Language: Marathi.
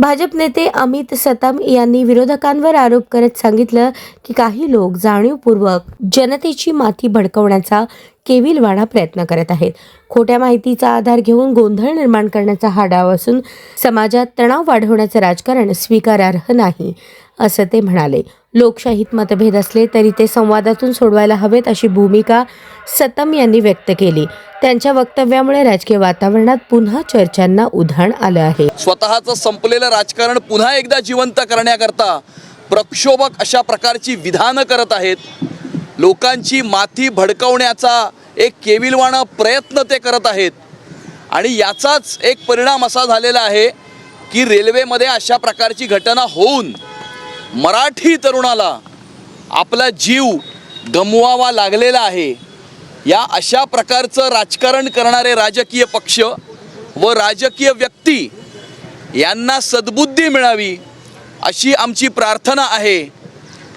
भाजप नेते अमित सतम यांनी विरोधकांवर आरोप करत सांगितलं की काही लोक जाणीवपूर्वक जनतेची माती भडकवण्याचा केविलवाणा प्रयत्न करत आहेत. खोट्या माहितीचा आधार घेऊन गोंधळ निर्माण करण्याचा हा डाव असून समाजात तणाव वाढवण्याचं राजकारण स्वीकारार्ह नाही असं ते म्हणाले. लोकशाहीत मतभेद असले तरी ते संवादातून सोडवायला हवेत अशी भूमिका सतम यांनी व्यक्त केली. त्यांच्या वक्तव्यामुळे राजकीय वातावरणात पुन्हा चर्चांना उधाण आलं आहे. स्वतःचं संपलेलं राजकारण पुन्हा एकदा जिवंत करण्याकरता प्रक्षोभक अशा प्रकारची विधानं करत आहेत. लोकांची माथी भडकवण्याचा एक केविलवाणा प्रयत्न ते करत आहेत. आणि याचाच एक परिणाम असा झालेला आहे की रेल्वेमध्ये अशा प्रकारची घटना होऊन मराठी तरुणाला आपला जीव गमवावा लागलेला आहे. या अशा प्रकारचं राजकारण करणारे राजकीय पक्ष व राजकीय व्यक्ती यांना सद्बुद्धी मिळावी अशी आमची प्रार्थना आहे.